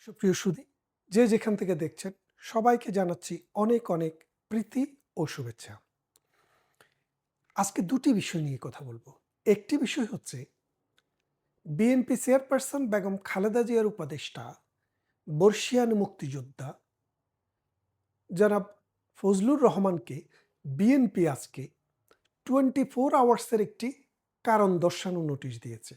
সুপ্রিয় সুদী যে যেখান থেকে দেখছেন, সবাইকে জানাচ্ছি অনেক অনেক প্রীতি ও শুভেচ্ছা। আজকে দুটি বিষয় নিয়ে কথা বলব। একটি বিষয় হচ্ছে, বিএনপি চেয়ারপারসন বেগম খালেদা জিয়ার উপদেষ্টা, বর্ষিয়ান মুক্তিযোদ্ধা, জনাব ফজলুর রহমানকে বিএনপি আজকে টোয়েন্টি ফোর আওয়ার্সের একটি কারণ দর্শানো নোটিশ দিয়েছে।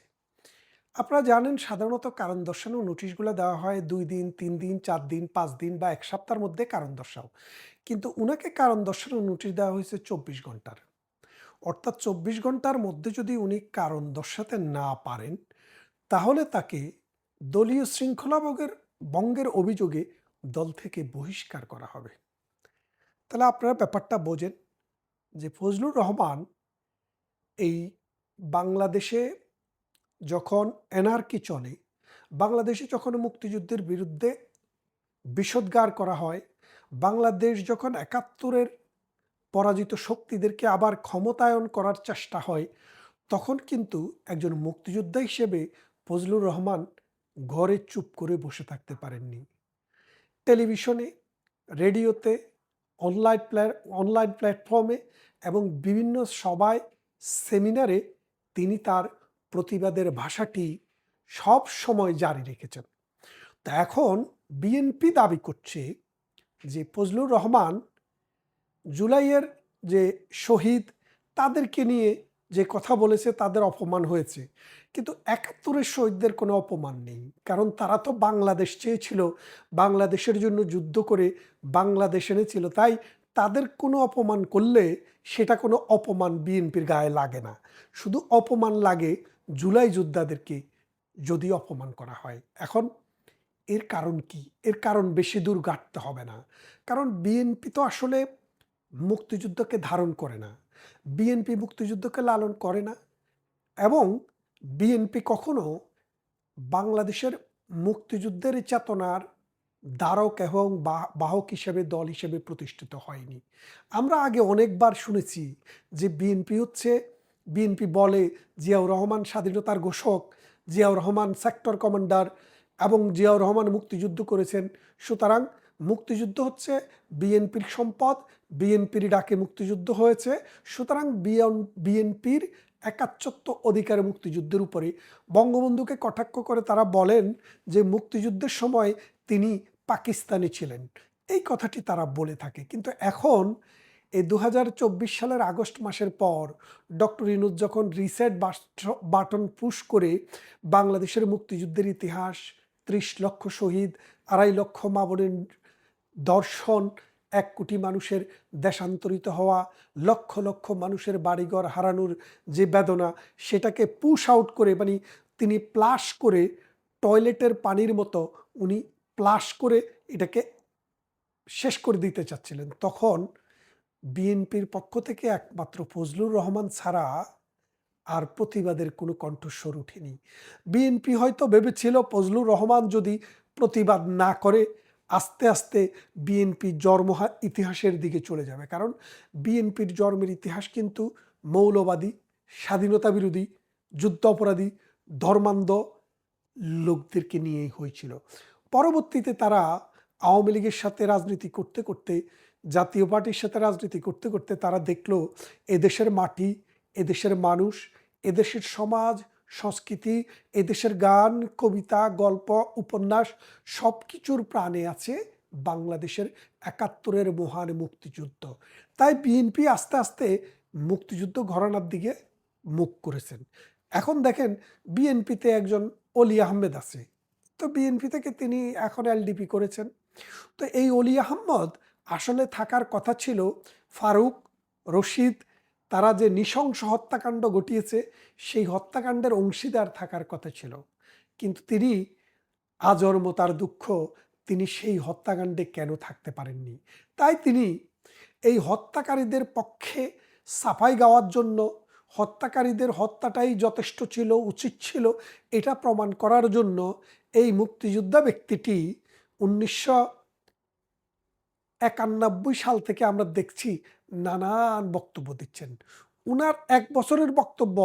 আপনারা জানেন সাধারণত কারণ দর্শানো নোটিশগুলো দেওয়া হয় দুই দিন, তিন দিন, চার দিন, পাঁচ দিন বা এক সপ্তাহের মধ্যে কারণ দর্শাও। কিন্তু উনাকে কারণ দর্শানো নোটিশ দেওয়া হয়েছে চব্বিশ ঘণ্টার। অর্থাৎ চব্বিশ ঘণ্টার মধ্যে যদি উনি কারণ দর্শাতে না পারেন, তাহলে তাকে দলীয় শৃঙ্খলাভঙ্গের বঙ্গের অভিযোগে দল থেকে বহিষ্কার করা হবে। তাহলে আপনারা ব্যাপারটা বোঝেন যে ফজলুর রহমান এই বাংলাদেশে যখন এনআরকি চলে, বাংলাদেশে যখন মুক্তিযুদ্ধের বিরুদ্ধে বিষোদ্গার করা হয়, বাংলাদেশ যখন একাত্তরের পরাজিত শক্তিদেরকে আবার ক্ষমতায়ন করার চেষ্টা হয়, তখন কিন্তু একজন মুক্তিযোদ্ধা হিসেবে ফজলুর রহমান ঘরে চুপ করে বসে থাকতে পারেননি। টেলিভিশনে, রেডিওতে, অনলাইন প্ল্যা অনলাইন প্ল্যাটফর্মে এবং বিভিন্ন সবাই সেমিনারে তিনি তার প্রতিবাদের ভাষাটি সব সময় জারি রেখেছেন। তা এখন বিএনপি দাবি করছে যে ফজলুর রহমান জুলাইয়ের যে শহীদ, তাদেরকে নিয়ে যে কথা বলেছে তাদের অপমান হয়েছে। কিন্তু একাত্তরের শহীদদের কোনো অপমান নেই। কারণ তারা তো বাংলাদেশ চেয়েছিল, বাংলাদেশের জন্য যুদ্ধ করে বাংলাদেশ এনেছিল। তাই তাদের কোনো অপমান করলে সেটা কোনো অপমান বিএনপির গায়ে লাগে না। শুধু অপমান লাগে জুলাই যোদ্ধাদেরকে যদি অপমান করা হয়, এখন এর কারণ কি? এর কারণ বেশি দূর গাঁটতে হবে না। কারণ বিএনপি তো আসলে মুক্তিযুদ্ধকে ধারণ করে না। বিএনপি মুক্তিযুদ্ধকে লালন করে না এবং বিএনপি কখনো বাংলাদেশের মুক্তিযুদ্ধের চেতনার দ্বারক এবং বাহক হিসেবে, দল হিসেবে প্রতিষ্ঠিত হয়নি। আমরা আগে অনেকবার শুনেছি যে বিএনপি হচ্ছে বিএনপি বলে জিয়াউর রহমান স্বাধীনতার ঘোষক, জিয়াউর রহমান সেক্টর কমান্ডার এবং জিয়াউর রহমান মুক্তিযুদ্ধ করেছেন। সুতরাং মুক্তিযুদ্ধ হচ্ছে বিএনপির সম্পদ, বিএনপির ডাকে মুক্তিযুদ্ধ হয়েছে। সুতরাং বিএনপির একাচ্ছত্ব অধিকারে মুক্তিযুদ্ধের উপরে। বঙ্গবন্ধুকে কটাক্ষ করে তারা বলেন যে মুক্তিযুদ্ধের সময় তিনি পাকিস্তানি ছিলেন। এই কথাটি তারা বলে থাকে। কিন্তু এখন এই দু হাজার চব্বিশ সালের আগস্ট মাসের পর ডক্টর ইনুজ যখন রিসেট বাটন পুশ করে বাংলাদেশের মুক্তিযুদ্ধের ইতিহাস, ত্রিশ লক্ষ শহীদ, আড়াই লক্ষ মাবনের দর্শন, এক কোটি মানুষের দেশান্তরিত হওয়া, লক্ষ লক্ষ মানুষের বাড়িঘর হারানোর যে বেদনা, সেটাকে পুশ আউট করে মানে তিনি প্লাস করে টয়লেটের পানির মতো উনি প্লাস করে এটাকে শেষ করে দিতে চাচ্ছিলেন। তখন বিএনপির পক্ষ থেকে একমাত্র ফজলুর রহমান ছাড়া আর প্রতিবাদের কোনো কণ্ঠস্বর উঠেনি। বিএনপি হয়তো ভেবেছিল ফজলুর রহমান যদি প্রতিবাদ না করে, আস্তে আস্তে বিএনপি জন্ম ইতিহাসের দিকে চলে যাবে। কারণ বিএনপির জন্মের ইতিহাস কিন্তু মৌলবাদী, স্বাধীনতা বিরোধী, যুদ্ধ অপরাধী, ধর্মান্ধ লোকদেরকে নিয়েই হয়েছিল। পরবর্তীতে তারা আওয়ামী লীগের সাথে রাজনীতি করতে করতে জাতীয় পার্টির সাথে রাজনীতি করতে করতে তারা দেখল এদেশের মাটি, এদেশের মানুষ, এদেশের সমাজ, সংস্কৃতি, এদেশের গান, কবিতা, গল্প, উপন্যাস সব কিছুর প্রাণে আছে বাংলাদেশের একাত্তরের মহান মুক্তিযুদ্ধ। তাই বিএনপি আস্তে আস্তে মুক্তিযুদ্ধ ঘরানার দিকে মুখ করেছেন। এখন দেখেন বিএনপিতে একজন অলি আহমেদ আছে। তো বিএনপি থেকে তিনি এখন এলডিপি করেছেন। তো এই অলি আহম্মদ আসলে থাকার কথা ছিল ফারুক, রশিদ, তারা যে নৃশংস হত্যাকাণ্ড ঘটিয়েছে, সেই হত্যাকাণ্ডের অংশীদার থাকার কথা ছিল। কিন্তু তিনি, আজন্ম তার দুঃখ, তিনি সেই হত্যাকাণ্ডে কেন থাকতে পারেননি? তাই তিনি এই হত্যাকারীদের পক্ষে সাফাই গাওয়ার জন্য, হত্যাকারীদের হত্যাটাই যথেষ্ট ছিল, উচিত ছিল, এটা প্রমাণ করার জন্য এই মুক্তিযোদ্ধা ব্যক্তিটি উনিশশো একানব্বই সাল থেকে আমরা দেখছি নানান বক্তব্য দিচ্ছেন। উনার এক বছরের বক্তব্য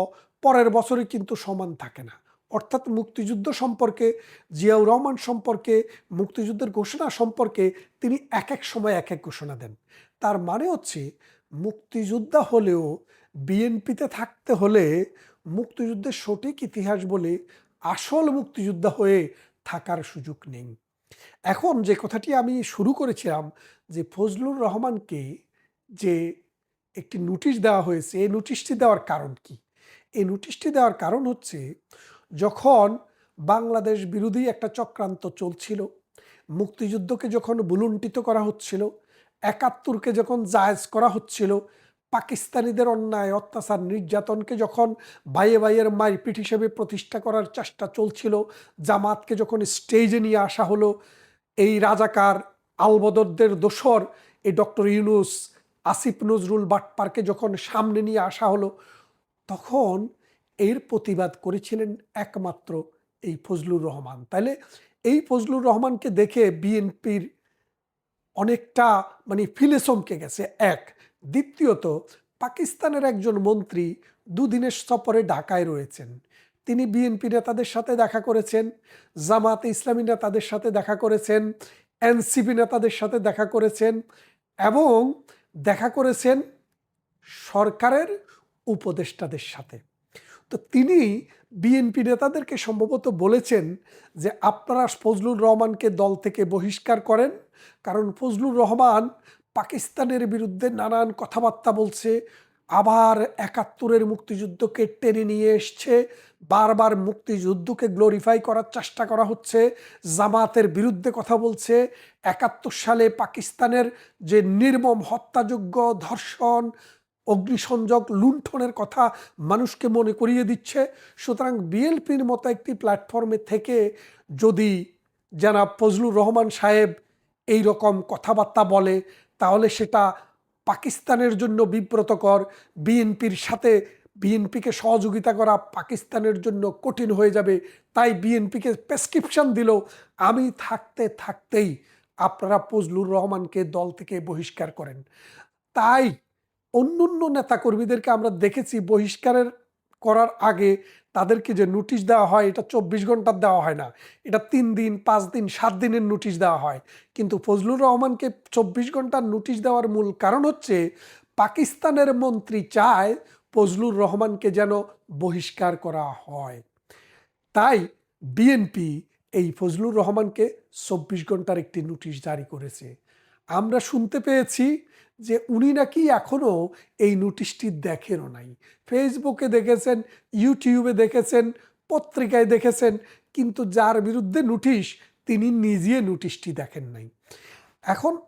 পরের বছরে কিন্তু সমান থাকে না। অর্থাৎ মুক্তিযুদ্ধ সম্পর্কে, জিয়াউর রহমান সম্পর্কে, মুক্তিযুদ্ধের ঘোষণা সম্পর্কে তিনি এক এক সময় এক এক ঘোষণা দেন। তার মানে হচ্ছে মুক্তিযোদ্ধা হলেও, বিএনপিতে থাকতে হলে মুক্তিযুদ্ধের সঠিক ইতিহাস বলে আসল মুক্তিযোদ্ধা হয়ে থাকার সুযোগ নেই। এখন যে কথাটি আমি শুরু করেছিলাম যে ফজলুর রহমানকে যে একটি নোটিশ দেওয়া হয়েছে, এই নোটিশটি দেওয়ার কারণ কি? এই নোটিশটি দেওয়ার কারণ হচ্ছে, যখন বাংলাদেশ বিরোধী একটা চক্রান্ত চলছিল, মুক্তিযুদ্ধকে যখন বুলুণ্ঠিত করা হচ্ছিল, একাত্তরকে যখন জায়েজ করা হচ্ছিল পাকিস্তানিদের অন্যায়, অত্যাচার, নির্যাতনকে যখন বাইয়ে বাইয়ের মারপিট হিসেবে প্রতিষ্ঠা করার চেষ্টা চলছিল, জামাতকে যখন স্টেজে নিয়ে আসা হলো, এই রাজাকার আলবদরদের দোসর এই ডক্টর ইউনুস আসিফ নজরুল বাটপারকে যখন সামনে নিয়ে আসা হলো, তখন এর প্রতিবাদ করেছিলেন একমাত্র এই ফজলুর রহমান। তাহলে এই ফজলুর রহমানকে দেখে বিএনপির অনেকটা মানে ফিলে চমকে গেছে। এক দ্বিতীয়ত, পাকিস্তানের একজন মন্ত্রী দুদিনের সফরে ঢাকায় রয়েছেন। তিনি বিএনপি নেতাদের সাথে দেখা করেছেন, জামাতে ইসলামী নেতাদের সাথে দেখা করেছেন, এনসিপি নেতাদের সাথে দেখা করেছেন এবং দেখা করেছেন সরকারের উপদেষ্টাদের সাথে। তো তিনি বিএনপি নেতাদেরকে সম্ভবত বলেছেন যে, আপনারা ফজলুর রহমানকে দল থেকে বহিষ্কার করেন, কারণ ফজলুর রহমান পাকিস্তানের বিরুদ্ধে নানান কথাবার্তা বলছে, আবার একাত্তরের মুক্তিযুদ্ধকে টেনে নিয়ে এসছে, বারবার মুক্তিযুদ্ধকে গ্লোরিফাই করার চেষ্টা করা হচ্ছে, জামাতের বিরুদ্ধে কথা বলছে, একাত্তর সালে পাকিস্তানের যে নির্মম হত্যাযোগ্য ধর্ষণ, অগ্নিসংযোগ, লুণ্ঠনের কথা মানুষকে মনে করিয়ে দিচ্ছে, সুতরাং বিএলপির মতো একটি প্ল্যাটফর্মে থেকে যদি জানাব ফজলুর রহমান সাহেব এই রকম কথাবার্তা বলে তাহলে সেটা পাকিস্তানের জন্য বিব্রতকর। বিএনপির সাথে বিএনপিকে সহযোগিতা করা পাকিস্তানের জন্য কঠিন হয়ে যাবে। তাই বিএনপিকে প্রেসক্রিপশন দিল। আমি থাকতে থাকতেই আপনারা ফজলুর রহমানকে দল থেকে বহিষ্কার করেন। তাই অন্য অন্য নেতাকর্মীদেরকে আমরা দেখেছি বহিষ্কারের করার আগে তাদেরকে যে নোটিশ দেওয়া হয়, এটা চব্বিশ ঘণ্টার দেওয়া হয় না। এটা তিন দিন, পাঁচ দিন, সাত দিনের নোটিশ দেওয়া হয়। কিন্তু ফজলুর রহমানকে চব্বিশ ঘণ্টার নোটিশ দেওয়ার মূল কারণ হচ্ছে, পাকিস্তানের মন্ত্রী চায় ফজলুর রহমানকে যেন বহিষ্কার করা হয়। তাই বিএনপি এই ফজলুর রহমানকে চব্বিশ ঘণ্টার একটি নোটিশ জারি করেছে। আমরা শুনতে পেয়েছি যে উনি নাকি এখনও এই নোটিশটি দেখেনও নাই। ফেসবুকে দেখেছেন ইউটিউবে দেখেছেন, পত্রিকায় দেখেছেন, কিন্তু যার বিরুদ্ধে নোটিশ তিনি নিজে নোটিশটি দেখেন নাই। এখন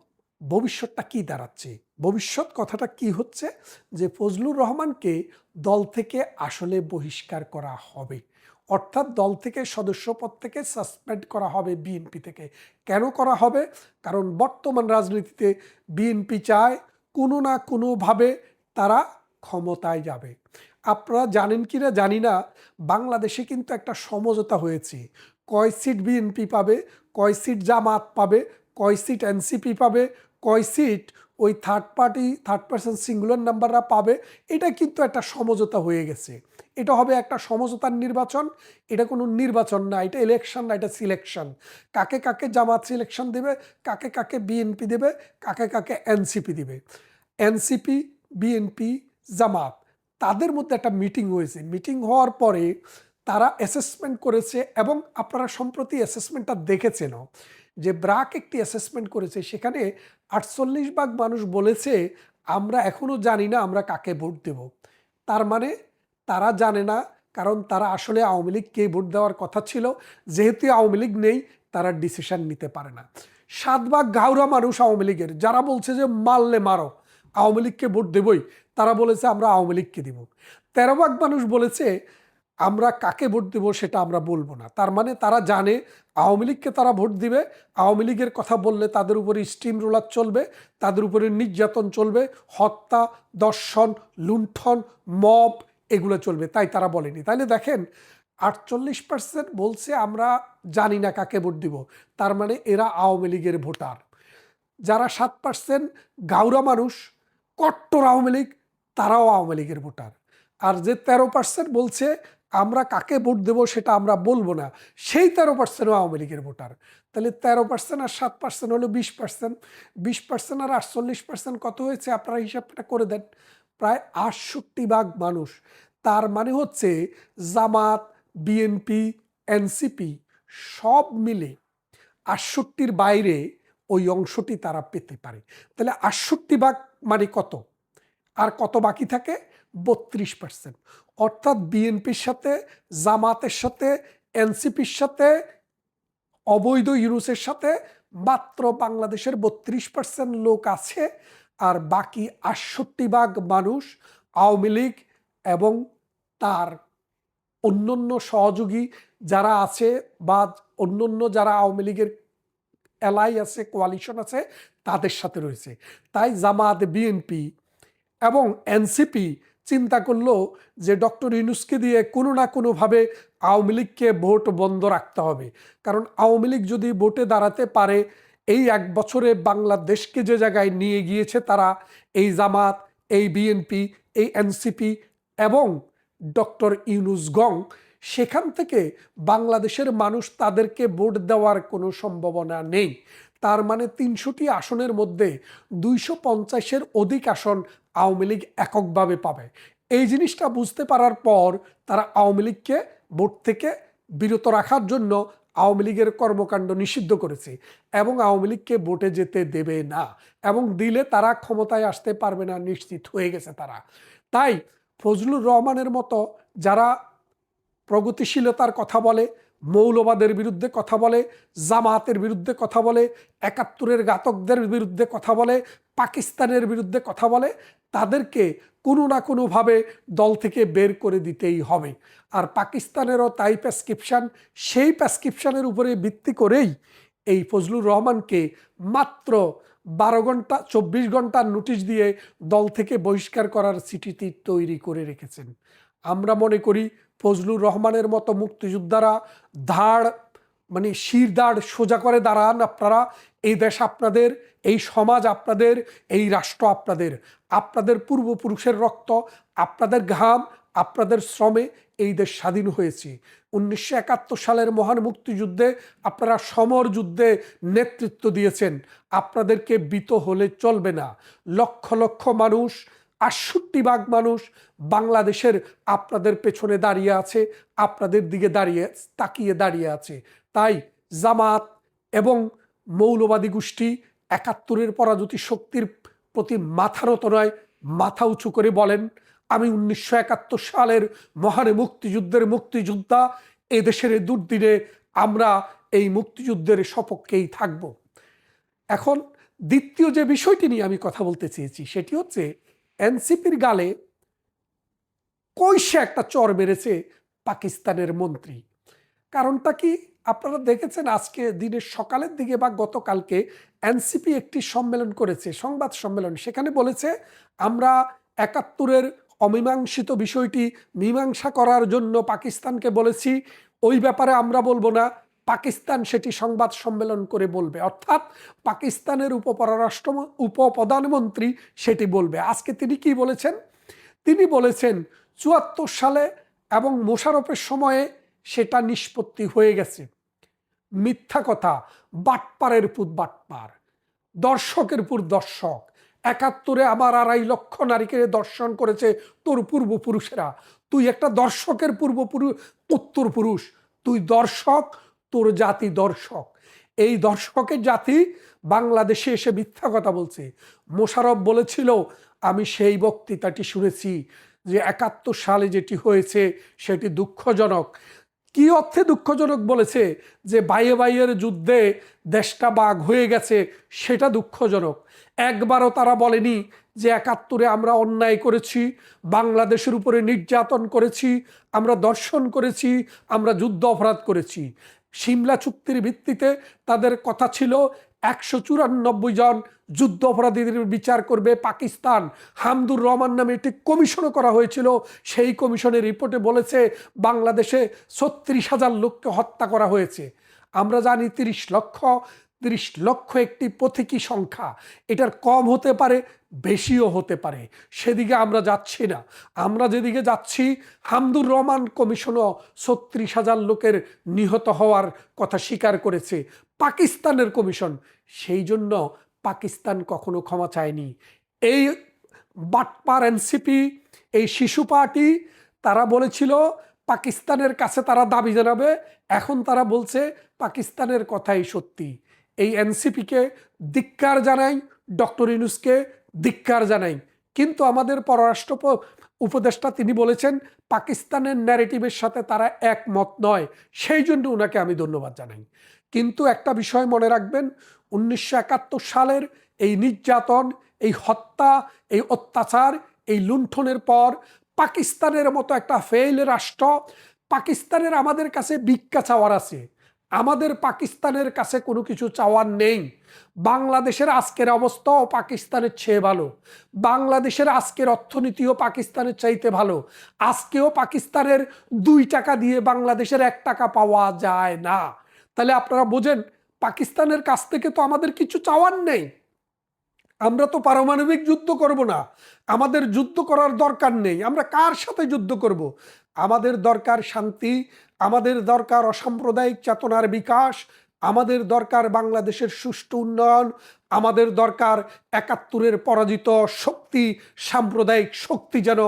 ভবিষ্যৎটা কি দাঁড়াচ্ছে? ভবিষ্যৎ কথাটা কি হচ্ছে? যে ফজলুর রহমানকে দল থেকে আসলে বহিষ্কার করা হবে অর্থাৎ দল থেকে সদস্যপদ থেকে সাসপেন্ড করা হবে বিএনপি থেকে। কেন করা হবে? কারণ বর্তমান রাজনীতিতে বিএনপি চায় কোনো না কোনোভাবে তারা ক্ষমতায় যাবে। আপনারা জানেন কি না? জানি না। বাংলাদেশে কিন্তু একটা সমঝোতা হয়েছে। কয় সিট বিএনপি পাবে? কয় সিট জামাত পাবে? কয় সিট এনসিপি পাবে? কয় সিট ওই third party third person singular নাম্বাররা পাবে। এটা কিন্তু একটা সমঝোতা হয়ে গেছে। এটা হবে একটা সমঝোতার নির্বাচন। এটা কোনো নির্বাচন না, এটা ইলেকশন না, এটা সিলেকশন কাকে কাকে জামাত সিলেকশন দেবে, কাকে কাকে বিএনপি দেবে, কাকে কাকে এনসিপি দেবে। NCP BNP Jamaat. তাদের মধ্যে একটা মিটিং হয়েছে। মিটিং হওয়ার পরে তারা অ্যাসেসমেন্ট করেছে এবং আপনারা সম্প্রতি অ্যাসেসমেন্টটা দেখেছেনও যে ব্রাক একটি অ্যাসেসমেন্ট করেছে। সেখানে আটচল্লিশ ভাগ মানুষ বলেছে, আমরা এখনও জানি না আমরা কাকে ভোট দেব। তার মানে তারা জানে না, কারণ তারা আসলে আওয়ামী লীগকে ভোট দেওয়ার কথা ছিল। যেহেতু আওয়ামী লীগ নেই, তারা ডিসিশন নিতে পারে না। সাত ভাগ গাউরা মানুষ আওয়ামী লীগের। যারা বলছে যে, মারলে মারো, আওয়ামী লীগকে ভোট দেবই, তারা বলেছে, আমরা আওয়ামী লীগকে দিব। তেরো ভাগ মানুষ বলেছে আমরা কাকে ভোট দেব সেটা আমরা বলব না। তার মানে তারা জানে, আওয়ামী লীগকে তারা ভোট দিবে, আওয়ামী লীগের কথা বললে তাদের উপরে স্টিম রোলার চলবে, তাদের উপরে নির্যাতন চলবে, হত্যা, দর্শন, লুণ্ঠন, মব এগুলো চলবে, তাই তারা বলেনি। তাইলে দেখেন, আটচল্লিশ পার্সেন্ট বলছে আমরা জানি না কাকে ভোট দিব, তার মানে এরা আওয়ামী লীগের ভোটার। যারা সাত পার্সেন্ট গাউরা মানুষ, কট্টর আওয়ামী লীগ, তারাও আওয়ামী লীগের ভোটার। আর যে তেরো পার্সেন্ট বলছে আমরা কাকে ভোট দেবো সেটা আমরা বলব না। সেই তেরো পার্সেন্ট আওয়ামী লীগের ভোটার। তাহলে তেরো পার্সেন্ট আর সাত পার্সেন্ট হলো বিশ পার্সেন্ট বিশ পার্সেন্ট আর আটচল্লিশ পার্সেন্ট কত হয়েছে আপনারা হিসাবটা করে দেন। প্রায় আটষট্টি ভাগ মানুষ। তার মানে হচ্ছে জামাত, বিএনপি, এনসিপি সব মিলে আটষট্টির বাইরে ওই অংশটি তারা পেতে পারে। তাহলে আটষট্টি ভাগ মানে কত? আর কত বাকি থাকে? বত্রিশ পার্সেন্ট অর্থাৎ বিএনপির সাথে, জামাতের সাথে, এনসিপির সাথে, অবৈধ ইউনুসের সাথে মাত্র বাংলাদেশের বত্রিশ পার্সেন্ট লোক আছে আর বাকি আটষট্টি ভাগ মানুষ আওয়ামী লীগ এবং তার অন্যান্য সহযোগী যারা আছে বা অন্যান্য যারা আওয়ামী লীগের এলাই আছে কোয়ালিশন আছে, তাদের সাথে রয়েছে। তাই জামাত, বিএনপি এবং এনসিপি চিন্তা করল যে ডক্টর ইউনুসকে দিয়ে কোনো না কোনোভাবে আওয়ামী লীগকে ভোট বন্ধ রাখতে হবে। কারণ আওয়ামী লীগ যদি ভোটে দাঁড়াতে পারে, এই এক বছরে বাংলাদেশকে যে জায়গায় নিয়ে গিয়েছে তারা, এই জামাত, এই বিএনপি, এই এনসিপি এবং ডক্টর ইউনুস গং, সেখান থেকে বাংলাদেশের মানুষ তাদেরকে ভোট দেওয়ার কোনো সম্ভাবনা নেই। তার মানে তিনশোটি আসনের মধ্যে দুইশো পঞ্চাশের অধিক আসন আওয়ামী লীগ এককভাবে পাবে। এই জিনিসটা বুঝতে পারার পর তারা আওয়ামী লীগকে ভোট থেকে বিরত রাখার জন্য আওয়ামী লীগের কর্মকাণ্ড নিষিদ্ধ করেছে এবং আওয়ামী লীগকে ভোটে যেতে দেবে না এবং দিলে তারা ক্ষমতায় আসতে পারবে না নিশ্চিত হয়ে গেছে তারা। তাই ফজলুর রহমানের মতো যারা প্রগতিশীলতার কথা বলে মৌলবাদের বিরুদ্ধে কথা বলে জামাতের বিরুদ্ধে কথা বলে, একাত্তরের ঘাতকদের বিরুদ্ধে কথা বলে, পাকিস্তানের বিরুদ্ধে কথা বলে, তাদেরকে কোনো না কোনোভাবে দল থেকে বের করে দিতেই হবে। আর পাকিস্তানেরও তাই প্রেসক্রিপশান সেই প্রেসক্রিপশানের উপরে ভিত্তি করেই এই ফজলুর রহমানকে মাত্র বারো ঘণ্টা, চব্বিশ ঘণ্টার নোটিশ দিয়ে দল থেকে বহিষ্কার করার চিঠিটি তৈরি করে রেখেছেন। আমরা মনে করি ফজলুর রহমানের মতো মুক্তিযোদ্ধারা ধাড় মানে শির দাঁড় সোজা করে দাঁড়ান আপনারা, এই দেশ আপনাদের, এই সমাজ আপনাদের, এই রাষ্ট্র আপনাদের। আপনাদের পূর্বপুরুষের রক্ত, আপনাদের ঘাম, আপনাদের শ্রমে এই দেশ স্বাধীন হয়েছে। উনিশশো একাত্তর সালের মহান মুক্তিযুদ্ধে আপনারা সমর যুদ্ধে নেতৃত্ব দিয়েছেন। আপনাদেরকে বিত হলে চলবে না। লক্ষ লক্ষ মানুষ আটষট্টি ভাগ মানুষ বাংলাদেশের আপনাদের পেছনে দাঁড়িয়ে আছে, আপনাদের দিকে দাঁড়িয়ে, তাকিয়ে দাঁড়িয়ে আছে। তাই জামাত এবং মৌলবাদী গোষ্ঠী একাত্তরের পরাজতি শক্তির প্রতি মাথা নত নয়, মাথা উঁচু করে বলেন, আমি উনিশশো একাত্তর সালের মহান মুক্তিযুদ্ধের মুক্তিযোদ্ধা, এ দেশের এই দুর্দিনে আমরা এই মুক্তিযুদ্ধের সপক্ষেই থাকব। এখন দ্বিতীয় যে বিষয়টি নিয়ে আমি কথা বলতে চেয়েছি, সেটি হচ্ছে এনসিপির গালে কৈশে একটা চর মেরেছে পাকিস্তানের মন্ত্রী? কারণটা কি? আপনারা দেখেছেন আজকে দিনের সকালের দিকে বা গতকালকে এনসিপি একটি সম্মেলন করেছে, সংবাদ সম্মেলন। সেখানে বলেছে, আমরা একাত্তরের অমীমাংসিত বিষয়টি মীমাংসা করার জন্য পাকিস্তানকে বলেছি। ওই ব্যাপারে আমরা বলব না। পাকিস্তান সেটি সংবাদ সম্মেলন করে বলবে। অর্থাৎ পাকিস্তানের উপপররাষ্ট্র উপপ্রধানমন্ত্রী সেটি বলবে। আজকে তিনি কি বলেছেন? তিনি বলেছেন, চুয়াত্তর সালে এবং মোশারফের সময়ে সেটা নিষ্পত্তি হয়ে গেছে। মিথ্যা কথা, বাটপারের পুত বাটপার, দর্শকের পুর দর্শক। একাত্তরে আমার আড়াই লক্ষ নারীকে দর্শন করেছে তোর পূর্বপুরুষেরা। তুই একটা দর্শকের পূর্বপুরুষ উত্তর পুরুষ তুই দর্শক তোর জাতি দর্শক। এই দর্শকের জাতি বাংলাদেশে এসে মিথ্যা কথা বলছে। মোশারফ বলেছিল, আমি সেই বক্তৃতাটি শুনেছি যে একাত্তর সালে যেটি হয়েছে সেটি দুঃখজনক। কি অর্থে দুঃখজনক বলেছে? যে বাইয়ে বাইয়ের যুদ্ধে দেশটা বাঘ হয়ে গেছে, সেটা দুঃখজনক। একবারও তারা বলেনি যে একাত্তরে আমরা অন্যায় করেছি, বাংলাদেশের উপরে নির্যাতন করেছি, আমরা দর্শন করেছি, আমরা যুদ্ধ অপরাধ করেছি। সিমলা চুক্তির ভিত্তিতে তাদের কথা ছিল, একশো চুরানব্বই জন যুদ্ধ অপরাধীদের বিচার করবে পাকিস্তান। হামদুর রহমান নামে একটি কমিশনও করা হয়েছিল। সেই কমিশনের রিপোর্টে বলেছে, বাংলাদেশে ছত্রিশ হাজার লোককে হত্যা করা হয়েছে। আমরা জানি তিরিশ লক্ষ তিরিশ লক্ষ একটি প্রতীকী সংখ্যা। এটার কম হতে পারে, বেশিও হতে পারে। সেদিকে আমরা যাচ্ছি না। আমরা যেদিকে যাচ্ছি, হামদুর রহমান কমিশনও ছত্রিশ হাজার লোকের নিহত হওয়ার কথা স্বীকার করেছে। পাকিস্তানের কমিশন, সেই জন্য পাকিস্তান কখনো ক্ষমা চায়নি। এই বাটপার এনসিপি, এই শিশু পার্টি, তারা বলেছিল, পাকিস্তানের কাছে তারা দাবি জানাবে। এখন তারা বলছে, পাকিস্তানের কথাই সত্যি। এই এনসিপিকে ধিক্কার জানাই, ডক্টর ইনুসকে ধিক্কার জানাই। কিন্তু আমাদের পররাষ্ট্র উপদেষ্টা তিনি বলেছেন, পাকিস্তানের ন্যারেটিভের সাথে তারা একমত নয়। সেই জন্য ওনাকে আমি ধন্যবাদ জানাই। কিন্তু একটা বিষয় মনে রাখবেন, উনিশশো একাত্তর সালের এই নির্যাতন, এই হত্যা, এই অত্যাচার, এই লুণ্ঠনের পর পাকিস্তানের মতো একটা ফেইল রাষ্ট্র, পাকিস্তানের আমাদের কাছে ভিক্ষা চাওয়ার আছে। আমাদের পাকিস্তানের কাছে কোনো কিছু চাওয়ার নেই। বাংলাদেশের আজকের অবস্থাও পাকিস্তানের চেয়ে ভালো। বাংলাদেশের আজকের অর্থনীতিও পাকিস্তানের চাইতে ভালো। আজকেও পাকিস্তানের দুই টাকা দিয়ে বাংলাদেশের এক টাকা পাওয়া যায় না। তাহলে আপনারা বোঝেন, পাকিস্তানের কাছ থেকে তো আমাদের কিছু চাওয়ার নেই। আমরা তো পারমাণবিক যুদ্ধ করব না। আমাদের যুদ্ধ করার দরকার নেই। আমরা কার সাথে যুদ্ধ করব? আমাদের দরকার শান্তি, আমাদের দরকার অসাম্প্রদায়িক চেতনার বিকাশ, আমাদের দরকার বাংলাদেশের সুষ্ঠু উন্নয়ন, আমাদের দরকার একাত্তরের পরাজিত শক্তি, সাম্প্রদায়িক শক্তি যেন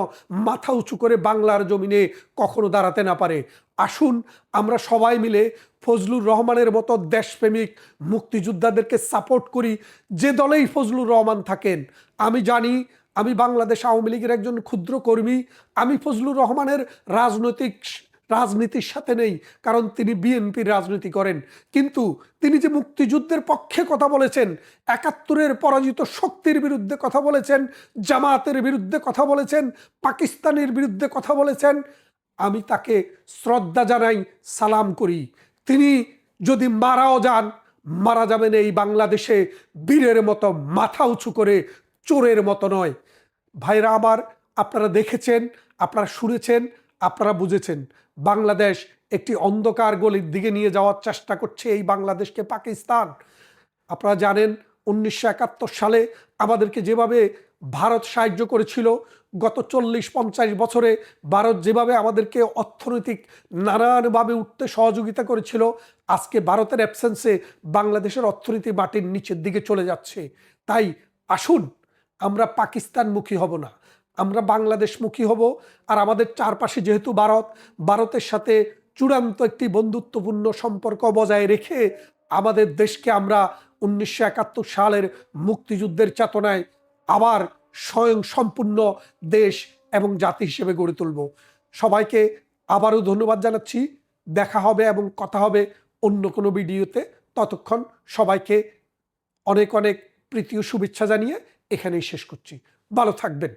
মাথা উঁচু করে বাংলার জমিনে কখনো দাঁড়াতে না পারে। আসুন, আমরা সবাই মিলে ফজলুর রহমানের মতো দেশপ্রেমিক মুক্তিযোদ্ধাদেরকে সাপোর্ট করি, যে দলেই ফজলুর রহমান থাকেন। আমি জানি আমি বাংলাদেশ আওয়ামী লীগের একজন ক্ষুদ্র কর্মী, আমি ফজলুর রহমানের রাজনৈতিক রাজনীতির সাথে নেই, কারণ তিনি বিএনপির রাজনীতি করেন। কিন্তু তিনি যে মুক্তিযুদ্ধের পক্ষে কথা বলেছেন, একাত্তরের পরাজিত শক্তির বিরুদ্ধে কথা বলেছেন, জামায়াতের বিরুদ্ধে কথা বলেছেন, পাকিস্তানের বিরুদ্ধে কথা বলেছেন, আমি তাকে শ্রদ্ধা জানাই, সালাম করি। তিনি যদি মারাও যান, মারা যাবেন এই বাংলাদেশে বীরের মতো, মাথা উঁচু করে, চোরের মতো নয়। ভাইরা আমার, আপনারা দেখেছেন, আপনারা শুনেছেন, আপনারা বুঝেছেন, বাংলাদেশ একটি অন্ধকার গলির দিকে নিয়ে যাওয়ার চেষ্টা করছে এই বাংলাদেশকে পাকিস্তান। আপনারা জানেন, উনিশশো একাত্তর সালে আমাদেরকে যেভাবে ভারত সাহায্য করেছিল, গত চল্লিশ পঞ্চাশ বছরে ভারত যেভাবে আমাদেরকে অর্থনৈতিক নানানভাবে উঠতে সহযোগিতা করেছিল, আজকে ভারতের অ্যাবসেন্সে বাংলাদেশের অর্থনীতি মাটির নিচের দিকে চলে যাচ্ছে। তাই আসুন আমরা পাকিস্তানমুখী হব না। আমরা বাংলাদেশমুখী হব আর আমাদের চারপাশে যেহেতু ভারত, ভারতের সাথে চূড়ান্ত একটি বন্ধুত্বপূর্ণ সম্পর্ক বজায় রেখে আমাদের দেশকে আমরা উনিশশো একাত্তর সালের মুক্তিযুদ্ধের চেতনায় আবার স্বয়ং সম্পূর্ণ দেশ এবং জাতি হিসেবে গড়ে তুলব। সবাইকে আবারও ধন্যবাদ জানাচ্ছি। দেখা হবে এবং কথা হবে অন্য কোনো ভিডিওতে। ততক্ষণ সবাইকে অনেক অনেক প্রীতি ও শুভেচ্ছা জানিয়ে এখানেই শেষ করছি। ভালো থাকবেন।